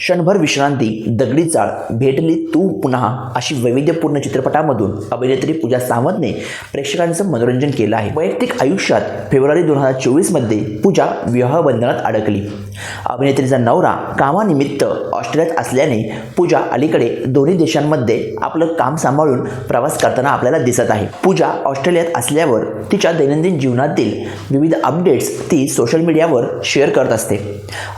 क्षणभर विश्रांती दगडी चाळ भेटली तू पुन्हा अशी वैविध्यपूर्ण चित्रपटामधून अभिनेत्री पूजा सावंतने प्रेक्षकांचं मनोरंजन केलं आहे. वैयक्तिक आयुष्यात फेब्रुवारी दोन हजार चोवीसमध्ये पूजा विवाहबंधनात अडकली. अभिनेत्रीचा नवरा कामानिमित्त ऑस्ट्रेलियात असल्याने पूजा अलीकडे दोन्ही देशांमध्ये आपलं काम सांभाळून प्रवास करताना आपल्याला दिसत आहे. पूजा ऑस्ट्रेलियात असल्यावर तिच्या दैनंदिन जीवनातील विविध अपडेट्स ती सोशल मीडियावर शेअर करत असते.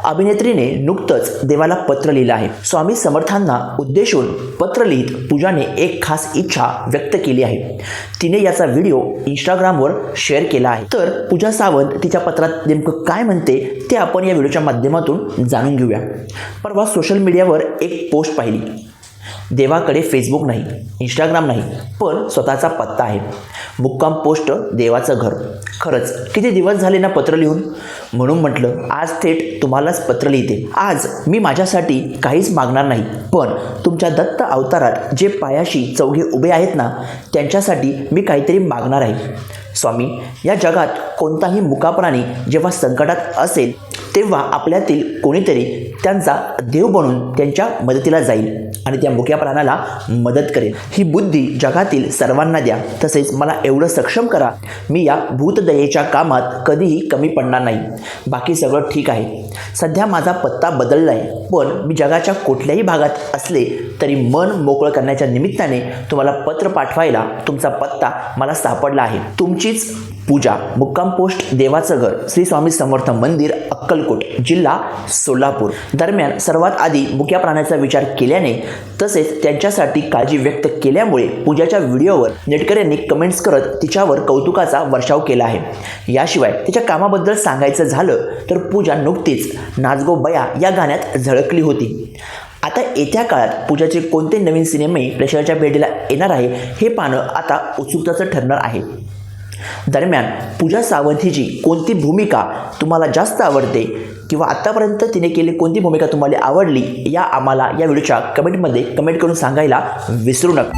अभिनेत्रीने नुकतंच देवाला पत्र लिहिलं आहे. स्वामी समर्थांना उद्देशून पत्र लिहित पूजाने एक खास इच्छा व्यक्त केली आहे. तिने याचा व्हिडिओ इंस्टाग्रामवर शेअर केला आहे. तर पूजा सावंत तिच्या पत्रात नेमकं काय म्हणते ते आपण या व्हिडिओच्या माध्यमातून जाणून घेऊया. परवा सोशल मीडियावर एक पोस्ट पाहिली. देवाकडे फेसबुक नाही इंस्टाग्राम नाही पण स्वतःचा पत्ता आहे. मुक्काम पोस्ट देवाचं घर. खरंच किती दिवस झाले ना पत्र लिहून? म्हणून म्हटलं आज थेट तुम्हालाच पत्र लिहिते. आज मी माझ्यासाठी काहीच मागणार नाही पण तुमच्या दत्त अवतारात जे पायाशी चौघे उभे आहेत ना त्यांच्यासाठी मी काहीतरी मागणार आहे. स्वामी या जगात कोणताही मुका प्राणी जेव्हा संकटात असेल तेव्हा आपल्यातील कोणीतरी त्यांचा देव बनून त्यांच्या मदतीला जाईल आणि त्या मुख्या प्राण्याला मदत करेल. ही बुद्धी जगातील सर्वांना द्या. तसेच मला एवढं सक्षम करा. मी या भूतदयेच्या कामात कधीही कमी पडणार नाही. बाकी सगळं ठीक आहे. सध्या माझा पत्ता बदलला आहे पण मी जगाच्या कुठल्याही भागात असले तरी मन मोकळं करण्याच्या निमित्ताने तुम्हाला पत्र पाठवायला तुमचा पत्ता मला सापडला आहे. तुमचीच पूजा मुक्काम पोस्ट देवाचं घर श्री स्वामी समर्थ मंदिर अक्कलकोट जिल्हा सोलापूर. दरम्यान सर्वात आधी मुक्या प्राण्याचा विचार केल्याने तसेच त्यांच्यासाठी काळजी व्यक्त केल्यामुळे पूजाच्या व्हिडिओवर नेटकऱ्यांनी कमेंट्स करत तिच्यावर कौतुकाचा वर्षाव केला आहे. याशिवाय तिच्या कामाबद्दल सांगायचं झालं तर पूजा नुकतीच नाचगो बया या गाण्यात झळकली होती. आता येत्या काळात पूजाचे कोणते नवीन सिनेमे प्रेक्षकाच्या भेटीला येणार आहे हे पाहणं आता उत्सुकताचं ठरणार आहे. दरम्यान पूजा सावंत हिची कोणती भूमिका तुम्हाला जास्त आवडते किंवा आत्तापर्यंत तिने केली कोणती भूमिका तुम्हाला आवडली या आम्हाला या व्हिडिओच्या कमेंटमध्ये कमेंट करून सांगायला विसरू नका.